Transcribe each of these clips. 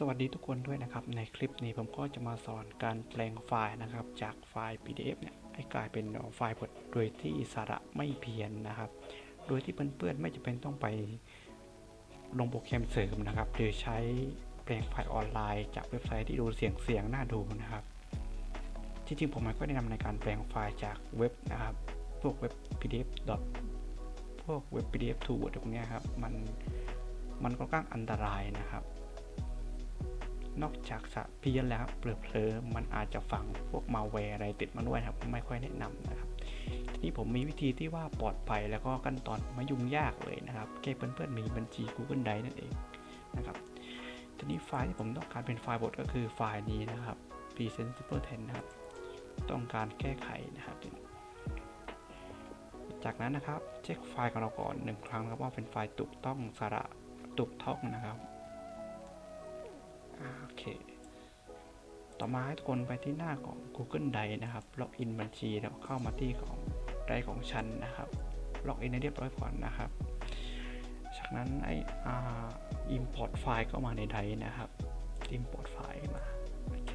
สวัสดีทุกคนด้วยนะครับ ในคลิปนี้ผมก็จะมาสอนการแปลงไฟล์นะครับ จากไฟล์ PDF เนี่ยให้กลายเป็นไฟล์บทโดยที่สาระไม่เพี้ยนนะครับ โดยที่เพื่อนๆไม่จำเป็นต้องไปลงโปรแกรมเสริมนะครับหรือใช้แปลงไฟล์ออนไลน์ จากเว็บไซต์ที่ดูเสียงเสียงน่าดูนะครับที่จริงผมก็แนะนำในการแปลงไฟล์จากเว็บนะครับ พวกเว็บ PDF พวกเว็บ PDF to Word พวกเนี้ยครับมันมันค่อนข้างอันตรายนะครับ นอกจากจะเพี้ยนแล้วเผลอๆมันอาจจะฝังพวกมาแวร์อะไรติดมาด้วยครับไม่ค่อยแนะนำนะครับทีนี้ผมมีวิธีที่ว่าปลอดภัยแล้วก็ขั้นตอนไม่ยุ่งยากเลยนะครับแค่เพื่อนๆมีบัญชี Google Drive นั่นเองนะครับทีนี้ไฟล์ที่ผมต้องการเป็นไฟล์บทก็คือไฟล์นี้นะครับ presentable 10นะครับต้องการแก้ไขนะครับ จากนั้นนะครับเช็คไฟล์ของเราก่อนหนึ่งครั้งนะครับว่าเป็นไฟล์ถูกต้องสาระถูกต้องนะครับ โอเค ต่อมาให้ทุกคนไปที่หน้าของ Google Drive นะครับ ล็อกอินบัญชีแล้วเข้ามาที่ของ Drive ของฉันนะครับ ล็อกอินให้เรียบร้อยก่อนนะครับ จากนั้นไอ้อ่า import ไฟล์เข้ามาใน Drive นะครับ import ไฟล์มา โอเค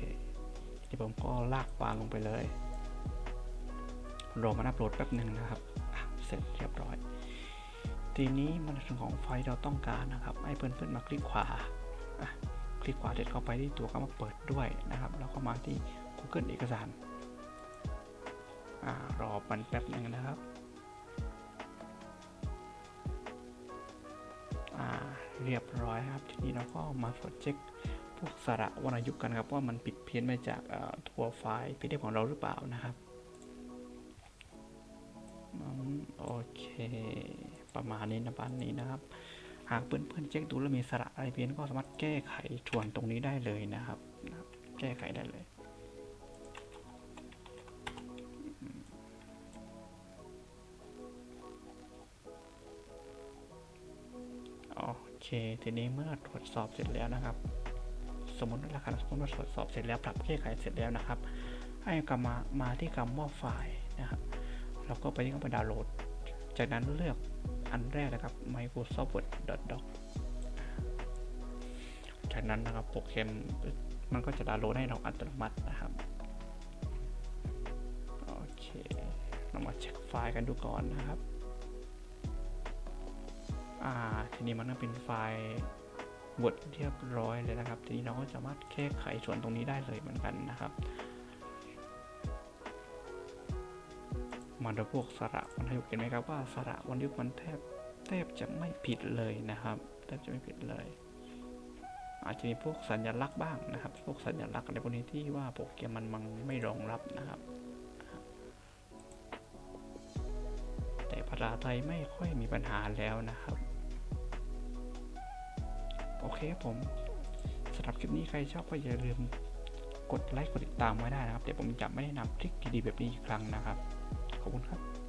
ที่ผมก็ลากวางลงไปเลยรอมันอัปโหลดแป๊บหนึ่งนะครับ เสร็จเรียบร้อย ทีนี้มันถึงของไฟล์เราต้องการนะครับ ให้เพื่อนๆมาคลิกขวา คลิกขวาเสร็จเข้าไปที่ตัวคำว่าเปิดด้วยนะครับ แล้วก็มาที่ Google เอกสารอรอมันแป๊บหนึ่งนะครับเรียบร้อยครับ ทีนี้เราก็มาตรวจเช็คพวกสระวรรณยุกต์กันครับ ว่ามันผิดเพี้ยนมาจากตัวไฟล์ PDF ของเราหรือเปล่านะครับโอเค ประมาณนี้นะบ้านนี้นะครับ หากเพื่อนๆเช็คดูแล้วมีสระอะไรเพี้ยนก็สามารถแก้ไขส่วนตรงนี้ได้เลยนะครับ แก้ไขได้เลยโอเค ทีนี้เมื่อตรวจสอบเสร็จแล้วนะครับ สมมติว่าราคาสมมติว่าตรวจสอบเสร็จแล้วปรับแก้ไขเสร็จแล้วนะครับ ให้กลับมามาที่คำว่าไฟล์นะครับเราก็ไปที่คำว่าดาวน์โหลด จากนั้นเลือกอันแรกนะครับ Microsoft Word doc จากนั้นนะครับโปรแกรมมันก็จะดาวน์โหลดให้เราอัตโนมัตินะครับโอเคเรามาเช็คไฟล์กันดูก่อนนะครับอ่าทีนี้มันก็เป็นไฟล์ Word เรียบร้อยเลยนะครับ ทีนี้เราก็สามารถแก้ไขส่วนตรงนี้ได้เลยเหมือนกันนะครับ มาดูพวกสระวรรณยุกเห็นไหมครับว่าสระวรรณยุกมันแทบแทบจะไม่ผิดเลยนะครับ แทบจะไม่ผิดเลย อาจจะมีพวกสัญลักษณ์บ้างนะครับ พวกสัญลักษณ์อะไรพวกนี้ที่ว่าโปรแกรมมันมันไม่รองรับนะครับ แต่ภาษาไทยไม่ค่อยมีปัญหาแล้วนะครับ โอเคผมสำหรับคลิปนี้ใครชอบก็อย่าลืมกดไลค์กดติดตามไว้ได้นะครับ เดี๋ยวผมจะไม่แนะนำทริคดีๆแบบนี้อีกครั้งนะครับ ขอบคุณครับ